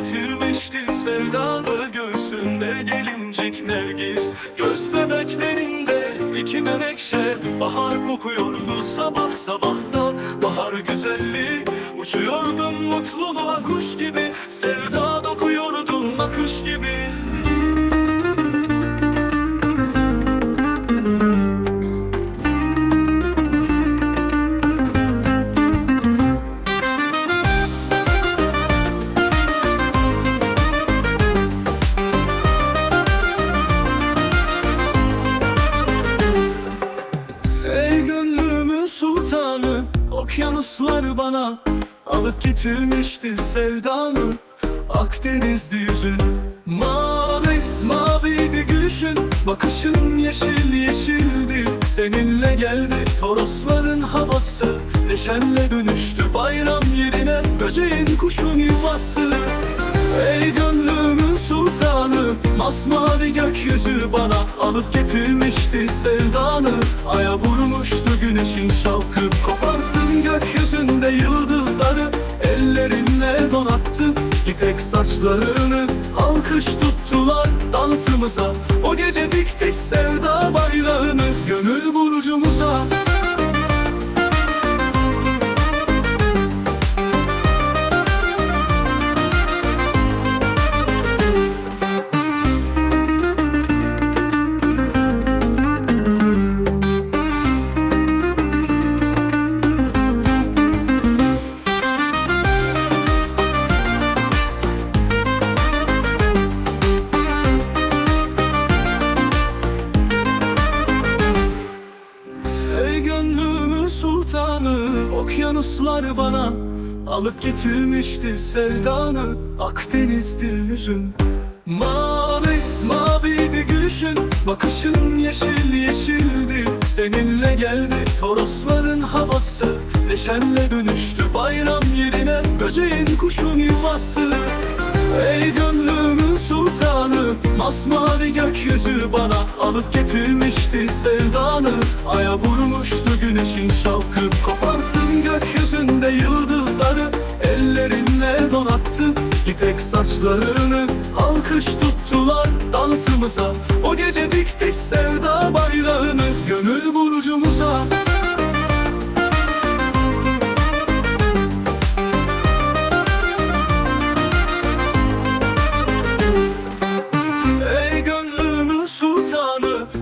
getirmiştin sevdalı göğsünde gelincik nergis. Göz bebeklerinde iki menekşe Bahar kokuyordu sabah sabahta. Bahar güzelliği Uçuyordun mutluluğa kuş gibi Sevda dokuyordun nakış gibi Okyanuslar bana Alıp getirmişti sevdanı. Akdeniz'di yüzün Mavi, maviydi gülüşün. Bakışın yeşil yeşildi Seninle geldi. Torosların havası Neşenle dönüştü bayram yerine. Böceğin kuşun yuvası Ey gönlümün sultanı. Masmavi gökyüzü bana Alıp getirmişti sevdanı. Aya vurmuştu güneşin şalkı Koparttın gökyüzünde yıldızları Ellerinle donattın İpek saçlarını Alkış tuttular dansımıza. O gece diktik sevda bayrağını sultanı Okyanuslar bana Alıp getirmişti sevdanı. Akdeniz'di yüzün Mavi, maviydi gülüşün Bakışın yeşil yeşildi. Seninle geldi Torosların havası Neşenle dönüştü bayram yerine. Böceğin kuşun yuvası Masmavi gökyüzü bana Alıp getirmişti sevdanı. Aya vurmuştu güneşin şalkı Koparttın gökyüzünde yıldızları. Ellerinle donattın İpek saçlarını. Alkış tuttular dansımıza. O gece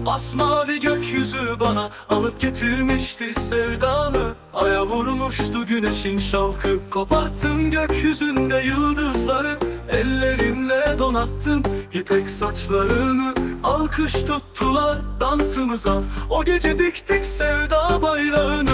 Masmavi gökyüzü bana Alıp getirmişti sevdanı. Aya vurmuştu güneşin şalkı Koparttın gökyüzünde yıldızları. Ellerinle donattın İpek saçlarını. Alkış tuttular dansımıza. O gece diktik sevda bayrağını